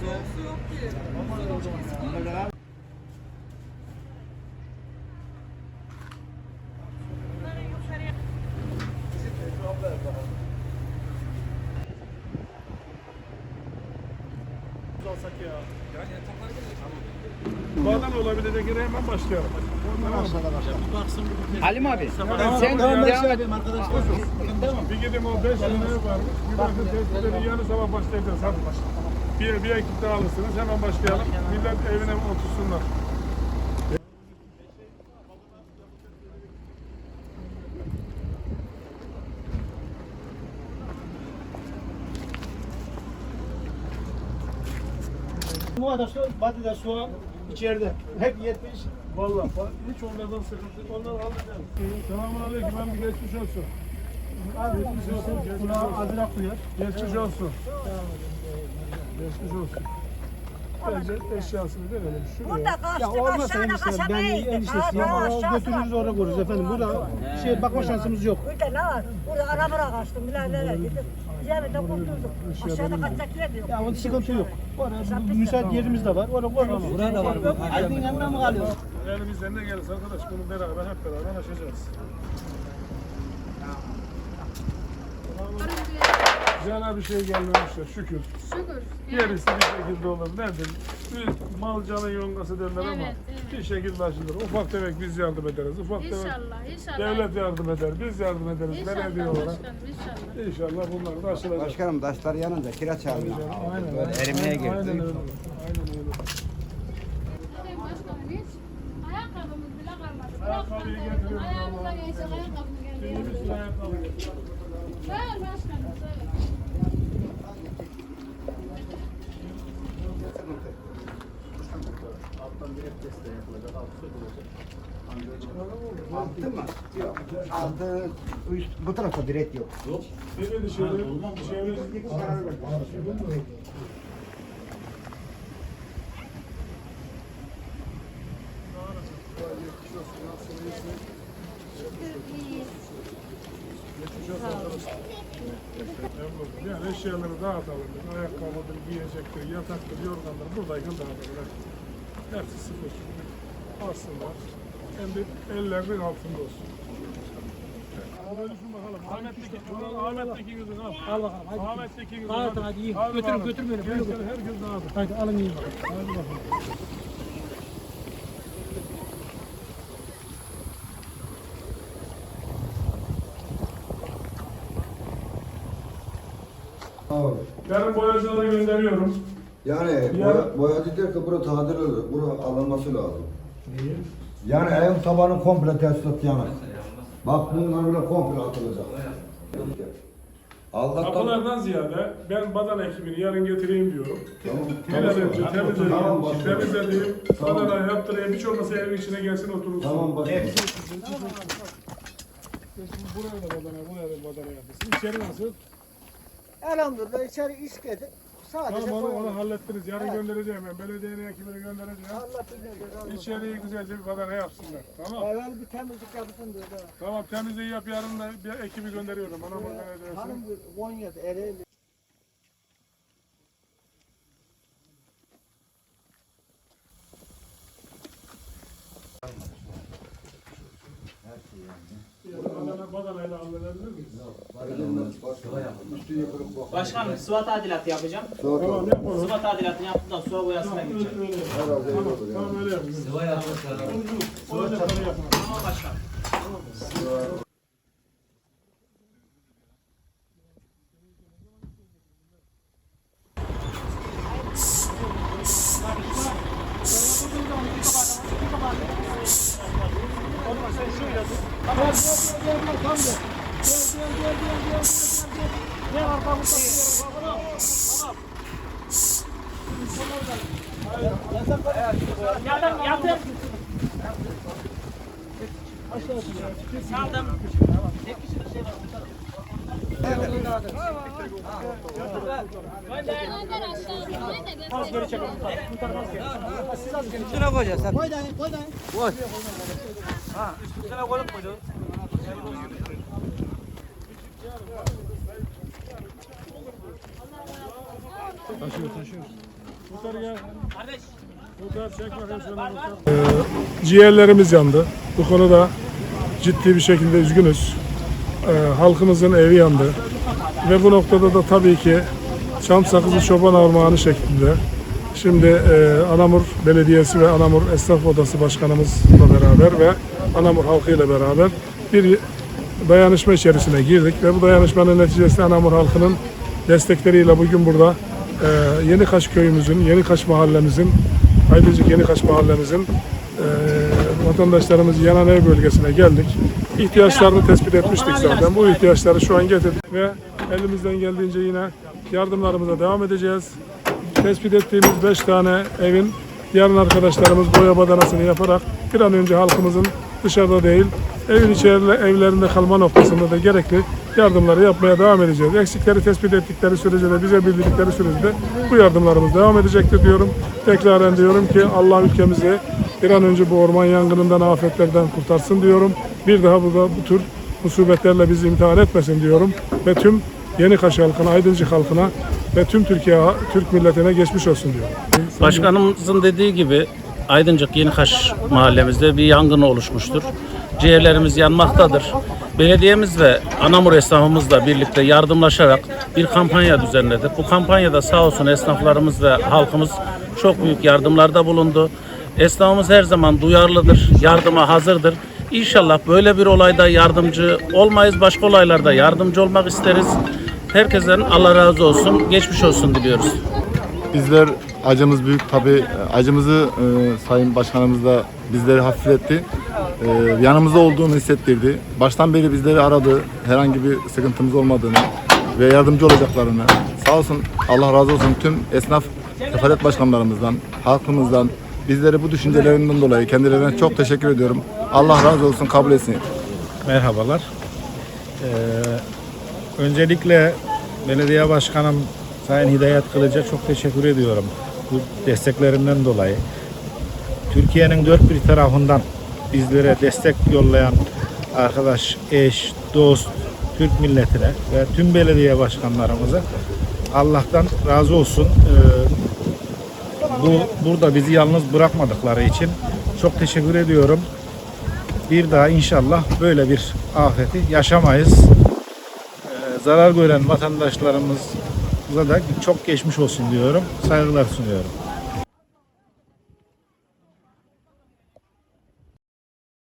soğuk su yok ki. Su çok eski. alsak ya. Bazen olabilecek yere hemen başlayalım. Halim abi. Sen devam et. Bir gidin o 5 liraya var. Bir bakın testleri yarın sabah başlayacağız. Hadi Bir, bir ekip daha alırsınız. Hemen başlayalım. Millet evine otursunlar. Bu arada su, Batı'da su içeride. Hep yetmiş. Vallahi bak, hiç onlardan sıkıntı. Onları hallederiz. Selamun aleyküm. Ben bir geçmiş olsun. Geçmiş olsun. Geçmiş olsun. azrak duyar. Geçmiş olsun. Geçmiş olsun. Bence eşyasını verelim. Şuraya. Burada Ya kaçtık olmazsa aşağıda enişte ben kaçamayız. eniştesiyim. Ama götürürüz oraya koyarız efendim. Burada şey bakma şansımız yok. Burada ne var? Burada arabara kaçtım. Bilal nereye gittim. Ziyarete kurtulduk. Aşağıda kaçacak yer de yok. Ya onun sıkıntı yok. Orada müsait yerimiz de var. Oraya koyarız. Burada var. Aydın yanına mı kalıyor? Elimizden ne gelirse arkadaş bunu beraber hep beraber aşacağız. Güzel bir şey gelmemişler şükür. Şükür. Gerisi bir şekilde olur. Nedir? Bir mal canın yongası derler ama Evet, evet. bir şekilde aşılır. Ufak tefek biz yardım ederiz. Ufak İnşallah, inşallah. devlet yardım eder. Biz yardım ederiz. Belediye İnşallah olarak. başkanım, inşallah. İnşallah bunlar da aşılacak. Başkanım taşlar yanınca kira çağırıyor. Aynen Böyle öyle. erimeye girdi. Aynen öyle. Aynen öyle. Efendim başkanım hiç ayakkabımız bile kalmadı. Ayakkabıyı Bırakın, getiriyorum Ayağımıza geçecek ayakkabımız geldi. Sürü ayakkabı. Sağ ol başkanım, sağ ol. Altı mı? Yok. Altı üst, bu tarafta direkt yok. Beni dışarı, dışarı. Yani eşyaları dağıtalım. Ayakkabıdır, giyecektir, yataktır, yorgandır. Buradayken dağıtalım. Hepsi sıfır. Alsınlar. Hem de ellerinin altında olsun. Ahmet'teki, Ahmet'teki yüzünü al. Al bakalım. Hadi. Ahmet'teki yüzünü Dağıtın hadi yiyin. Götürün, bakalım. götürün beni, buyurun. Gençler herkes dağıtın. Hadi alın yiyin bakalım. Hadi bakalım. Yarın boyacılara gönderiyorum. Yani Ya- boya, boyacı der ki bura tadil olur, bura alınması lazım. Niye? Yani evin tabanı komple tesisat yanık. Bak bunlar bile komple atılacak. Allah'tan... Kapılardan ziyade ben badana ekibini yarın getireyim diyorum. Tamam, Bir an önce Tamam, temizleyeyim, başkanım. temizleyeyim, Tamam. badana yaptırayım, hiç olmasa evin içine gelsin oturursun. Tamam başkanım. Buraya da badana, buraya da badana yapıyorsun. İçeri nasıl? Elhamdülillah içeri iş getir. Sadece Tamam onu, onu koyalım. hallettiniz. Yarın göndereceğim ben. Belediyenin ekibini göndereceğim. Allah bilir. İçeriği güzelce bir badana yapsınlar. Tamam. Evvel bir temizlik yapsın diyor. da. Tamam temizliği yap yarın da bir ekibi gönderiyorum. Bana badana Hanım edersin. bir Konya'da Ereğli. Badanayla halledebilir miyiz? Başkanım sıva tadilatı yapacağım. Tamam yapalım. Sıva tadilatını yaptıktan sonra boyasına Öyle, geçeceğim. öyle. herhalde öyle olur yani. Tamam öyle yapalım. Sıva yapalım. Olacak öyle yapalım. Tamam başkanım. Şuna koyacağız sen. Koy dayı, koy ciğerlerimiz yandı. Bu konuda ciddi bir şekilde üzgünüz. Ee, halkımızın evi yandı. Ve bu noktada da tabii ki çam sakızı çoban armağanı şeklinde şimdi e, Anamur Belediyesi ve Anamur Esnaf Odası Başkanımızla beraber ve Anamur halkıyla beraber bir dayanışma içerisine girdik ve bu dayanışmanın neticesinde Anamur halkının destekleriyle bugün burada e, Yenikaş köyümüzün, Yenikaş mahallemizin, Aydıncık Yenikaş mahallemizin e, vatandaşlarımız yanan ev bölgesine geldik. İhtiyaçlarını tespit etmiştik zaten. Bu ihtiyaçları şu an getirdik ve elimizden geldiğince yine yardımlarımıza devam edeceğiz. Tespit ettiğimiz 5 tane evin yarın arkadaşlarımız boya badanasını yaparak bir an önce halkımızın dışarıda değil evin içeride evlerinde kalma noktasında da gerekli yardımları yapmaya devam edeceğiz. Eksikleri tespit ettikleri sürece de bize bildirdikleri sürece de bu yardımlarımız devam edecektir diyorum. Tekraren diyorum ki Allah ülkemizi bir an önce bu orman yangınından, afetlerden kurtarsın diyorum. Bir daha burada bu tür musibetlerle bizi imtihan etmesin diyorum. Ve tüm Yenikaş halkına, Aydıncık halkına ve tüm Türkiye, Türk milletine geçmiş olsun diyorum. Başkanımızın dediği gibi Aydıncık Yenikaş mahallemizde bir yangın oluşmuştur. Ciğerlerimiz yanmaktadır. Belediyemiz ve Anamur esnafımızla birlikte yardımlaşarak bir kampanya düzenledik. Bu kampanyada sağ olsun esnaflarımız ve halkımız çok büyük yardımlarda bulundu. Esnafımız her zaman duyarlıdır, yardıma hazırdır. İnşallah böyle bir olayda yardımcı olmayız, başka olaylarda yardımcı olmak isteriz. Herkesten Allah razı olsun, geçmiş olsun diliyoruz. Bizler acımız büyük tabi acımızı e, Sayın Başkanımız da bizleri hafifletti. E, yanımızda olduğunu hissettirdi. Baştan beri bizleri aradı. Herhangi bir sıkıntımız olmadığını ve yardımcı olacaklarını. Sağ olsun Allah razı olsun tüm esnaf sefalet başkanlarımızdan, halkımızdan bizleri bu düşüncelerinden dolayı kendilerine çok teşekkür ediyorum. Allah razı olsun kabul etsin. Merhabalar. Ee, öncelikle belediye başkanım Sayın Hidayet Kılıç'a çok teşekkür ediyorum. Bu desteklerinden dolayı. Türkiye'nin dört bir tarafından bizlere destek yollayan arkadaş, eş, dost, Türk milletine ve tüm belediye başkanlarımıza Allah'tan razı olsun. Ee, bu burada bizi yalnız bırakmadıkları için çok teşekkür ediyorum. Bir daha inşallah böyle bir afeti yaşamayız. Zarar gören vatandaşlarımıza da çok geçmiş olsun diyorum. Saygılar sunuyorum.